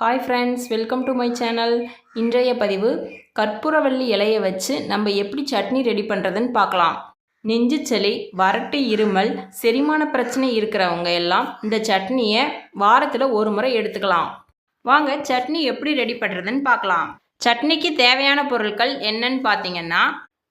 Hi friends welcome to my channel இன்றைய பதிவு கற்பூரவள்ளி இலையை வச்சு நம்ம எப்படி சட்னி ரெடி பண்ணுறதுன்னு பார்க்கலாம். நெஞ்சு சளி வறட்டு இருமல் செரிமான பிரச்சனை இருக்கிறவங்க எல்லாம் இந்த சட்னியை வாரத்தில் ஒரு முறை எடுத்துக்கலாம். வாங்க சட்னி எப்படி ரெடி பண்ணுறதுன்னு பார்க்கலாம். சட்னிக்கு தேவையான பொருட்கள் என்னன்னு பார்த்தீங்கன்னா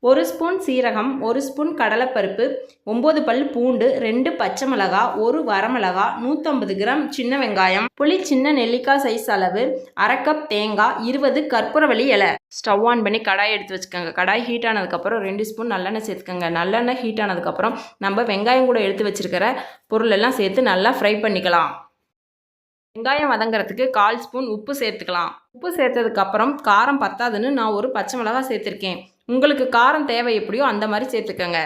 ஒரு ஸ்பூன் சீரகம் ஒரு ஸ்பூன் கடலைப்பருப்பு ஒம்பது பல் பூண்டு ரெண்டு பச்சை மிளகா ஒரு வரமிளகா நூற்றம்பது கிராம் சின்ன வெங்காயம் புளி சின்ன நெல்லிக்காய் சைஸ் அளவு அரை கப் தேங்காய் இருபது கற்பூரவள்ளி இலை. ஸ்டவ் ஆன் பண்ணி கடாய் எடுத்து வச்சுக்கோங்க. கடாய் ஹீட் ஆனதுக்கப்புறம் ரெண்டு ஸ்பூன் நல்லெண்ணெய் சேர்த்துக்கோங்க. நல்லெண்ணெய் ஹீட் ஆனதுக்கப்புறம் நம்ம வெங்காயம் கூட எடுத்து வச்சிருக்கிற பொருளெல்லாம் சேர்த்து நல்லா ஃப்ரை பண்ணிக்கலாம். வெங்காயம் வதங்குறதுக்கு கால் ஸ்பூன் உப்பு சேர்த்துக்கலாம். உப்பு சேர்த்ததுக்கப்புறம் காரம் பத்தாதுன்னு நான் ஒரு பச்சை மிளகா சேர்த்துருக்கேன். உங்களுக்கு காரம் தேவை எப்படியோ அந்த மாதிரி சேர்த்துக்கோங்க.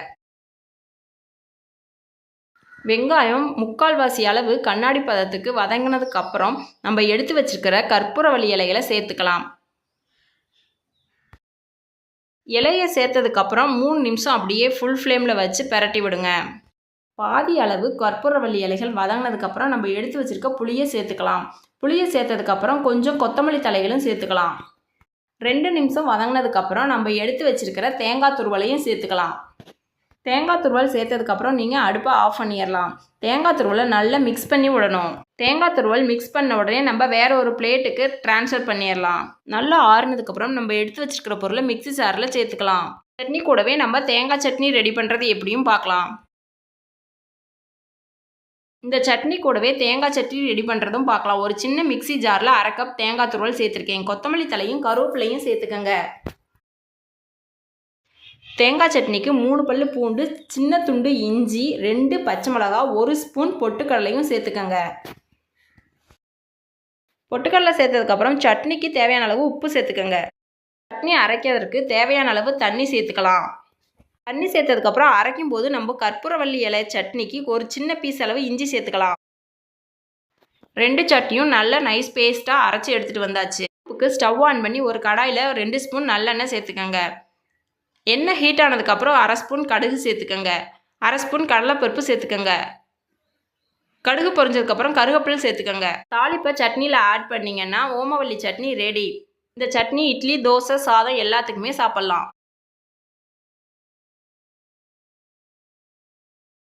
வெங்காயம் முக்கால்வாசி அளவு கண்ணாடி பதத்துக்கு வதங்கினதுக்கப்புறம் நம்ம எடுத்து வச்சிருக்கிற கற்பூரவள்ளி இலைகளை சேர்த்துக்கலாம். இலையை சேர்த்ததுக்கப்புறம் மூணு நிமிஷம் அப்படியே ஃபுல் ஃப்ளேமில் வச்சு பெரட்டி விடுங்க. பாதி அளவு கற்பூரவள்ளி இலைகள் வதங்கினதுக்கப்புறம் நம்ம எடுத்து வச்சுருக்க புளியை சேர்த்துக்கலாம். புளியை சேர்த்ததுக்கப்புறம் கொஞ்சம் கொத்தமல்லி தலைகளும் சேர்த்துக்கலாம். ரெண்டு நிமிஷம் வதங்கினதுக்கப்புறம் நம்ம எடுத்து வச்சுருக்கிற தேங்காய் துருவலையும் சேர்த்துக்கலாம். தேங்காய் துருவல் சேர்த்ததுக்கப்புறம் நீங்கள் அடுப்பை ஆஃப் பண்ணிடலாம். தேங்காய் துருவலை நல்லா மிக்ஸ் பண்ணி விடணும். தேங்காய் துருவல் மிக்ஸ் பண்ண உடனே நம்ம வேறு ஒரு பிளேட்டுக்கு ட்ரான்ஸ்ஃபர் பண்ணிடலாம். நல்லா ஆறுனதுக்கப்புறம் நம்ம எடுத்து வச்சுருக்கிற பொருளை மிக்ஸி சாரில் சேர்த்துக்கலாம். சட்னி கூடவே நம்ம தேங்காய் சட்னி ரெடி பண்ணுறது எப்படியும் பார்க்கலாம். இந்த சட்னி கூடவே தேங்காய் சட்னி ரெடி பண்ணுறதும் பார்க்கலாம் ஒரு சின்ன மிக்ஸி ஜாரில் அரை கப் தேங்காய் துருவல் சேர்த்துருக்கேன். கொத்தமல்லி தலையும் கருவேப்பிலையும் சேர்த்துக்கோங்க. தேங்காய் சட்னிக்கு மூணு பல்லு பூண்டு சின்ன துண்டு இஞ்சி ரெண்டு பச்சை மிளகா ஒரு ஸ்பூன் பொட்டுக்கடலையும் சேர்த்துக்கோங்க. பொட்டுக்கடலை சேர்த்ததுக்கப்புறம் சட்னிக்கு தேவையான அளவு உப்பு சேர்த்துக்கோங்க. சட்னி அரைக்கிறதுக்கு தேவையான அளவு தண்ணி சேர்த்துக்கலாம். தண்ணி சேர்த்ததுக்கப்புறம் அரைக்கும் போது நம்ம கற்பூரவள்ளி இலை சட்னிக்கு ஒரு சின்ன பீஸ் அளவு இஞ்சி சேர்த்துக்கலாம். ரெண்டு சட்னியும் நல்ல நைஸ் பேஸ்ட்டாக அரைச்சி எடுத்துகிட்டு வந்தாச்சு. உப்புக்கு ஸ்டவ் ஆன் பண்ணி ஒரு கடாயில் ரெண்டு ஸ்பூன் நல்லெண்ணெய் சேர்த்துக்கோங்க. எண்ணெய் ஹீட் ஆனதுக்கப்புறம் அரை ஸ்பூன் கடுகு சேர்த்துக்கோங்க. அரை ஸ்பூன் கடலைப்பருப்பு சேர்த்துக்கோங்க. கடுகு பொரிஞ்சதுக்கப்புறம் கருவேப்பிலை சேர்த்துக்கோங்க. தாளிப்பை சட்னியில் ஆட் பண்ணிங்கன்னா ஓமவல்லி சட்னி ரெடி இந்த சட்னி இட்லி தோசை சாதம் எல்லாத்துக்குமே சாப்பிட்லாம்.